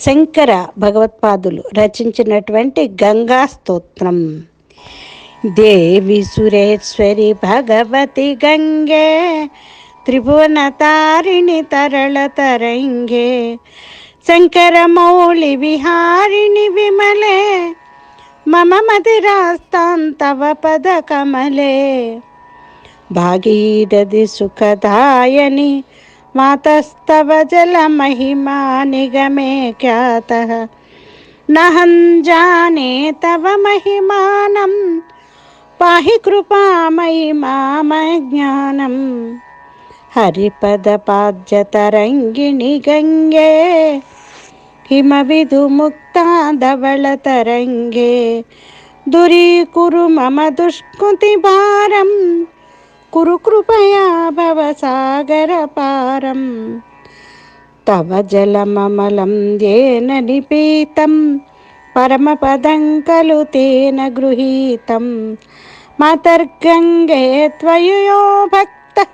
శంకర భగవత్పాదులు రచించినటువంటి గంగా స్తోత్రం. దేవి సురేశ్వరి భగవతి గంగే త్రిభువన తారిణి తరళ తరంగే శంకర మౌళి విహారిణి విమలే మమ మదిరాస్తాం తవ పద కమలే. భాగీరథి సుఖదాయని मातस्तव जलमहिमा निगमे ख्यातः। नहं जाने तव महिमानं पाहि कृपामयि मामज्ञानं हरिपदपाद्यतरङ्गिणि गङ्गे हिमविधुमुक्ता धवलतरङ्गे दुरीकुरु मम दुष्कृतिभारम्। కురు కృపయా భవసాగరపారం తవ జలమమలం ఏన నిపీతం. పరమపదం ఖలు తేన గృహీతం. మతర్గంగే త్వయుయో భక్త.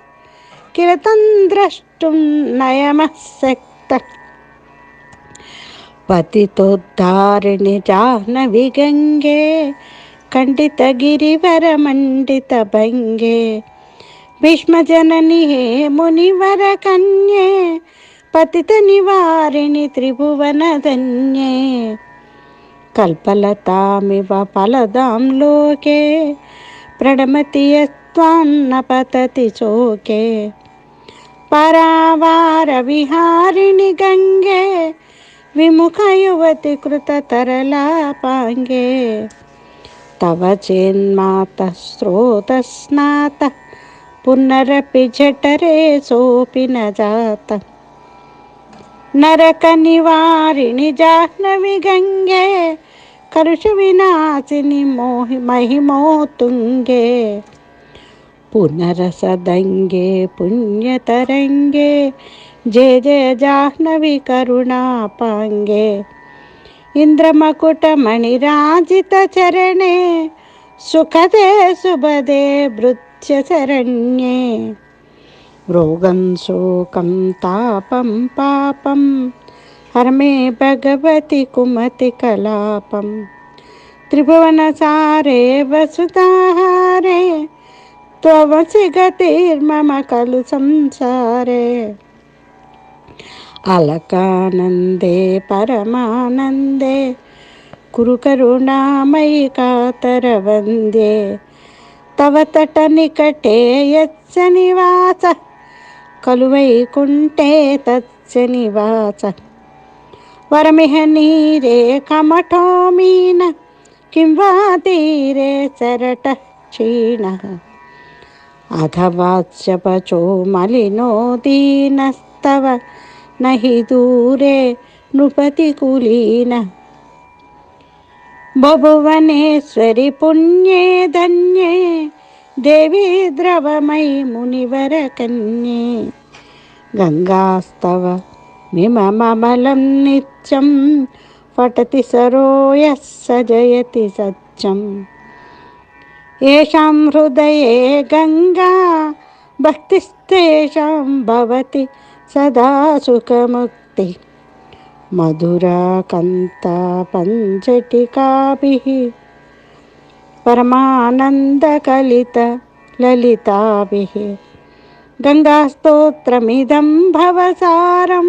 కిరతం ద్రష్టుం నయమశక్త. పతితోద్ధారిణి జాహ్నవి గంగే ఖండితగిరివరమండితభంగే భీష్మజనని హే మునివర కన్యే పతిత నివారిణి త్రిభువన ధన్యే. కల్పలతామివ ఫలదాం లోకే ప్రణమతి యత్వాన్న పతతి చోకే. పరావార విహారిణి గంగే విముఖ యువతి కృత తరలాపాంగే తవ చేన్మాత స్రోత స్నాత పునరపి జఠరే సోపిన జాత. నరక నివారిణి జాహ్నవి గంగే కరుష వినాశిని మోహి మహిమోతుంగే. పునరసదంగే పుణ్యతరంగే జయ జయ జాహ్నవి కరుణాపాంగే. ఇంద్రమకుటమణిరాజిత చరణే సుఖదే శుభదే భృత్ शरण्ये रोगं शोकं तापं पापं हर्मे भगवति कुमतिकलापं त्रिभुवनसारे वसुताहारे त्वमसि गतिर्मम खलु संसारे अलकानन्दे परमानन्दे कुरु करुणामयि कातरवन्दे తవ తట నికటే యచ్చనివాస కలువైకుంటే తచ్చనివాస వరమిహ నీరే కమఠో మీన కిం వా తీరే చరట క్షీణ. అథవాత్స్యపచో మలినో దీనస్తవ నహి దూరే నృపతి కులీన. భువనేశ్వరి పుణ్యే ధన్యే దేవి ద్రవమై మునివర కన్యే. గంగాస్తవ మిమమలం నిత్యం పఠతి సరోయ సజయతి సత్యం. ఏషాం హృదయే గంగా భక్తిస్తేషాం భవతి సదా సుఖముక్తి. मधुराकन्तपञ्चटिकाभिः परमानन्दकलितललिताभिः गङ्गास्तोत्रमिदं भवसारं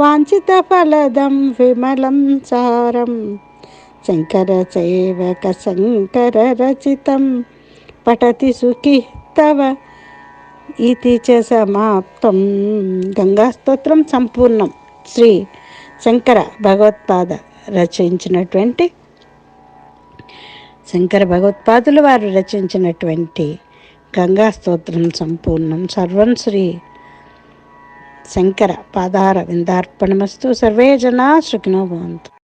वाञ्छितफलदं विमलं सारं शङ्करचैवकशङ्कररचितं पठति सुखिः तव इति च समाप्तं गङ्गास्तोत्रं सम्पूर्णं श्री శంకర భగవత్పాద రచించినటువంటి శంకర భగవత్పాదులు వారు రచించినటువంటి గంగా స్తోత్రం సంపూర్ణం. సర్వం శ్రీ శంకర పాదార విందార్పణమస్తు. సర్వే జనా సుఖినో భవంతు.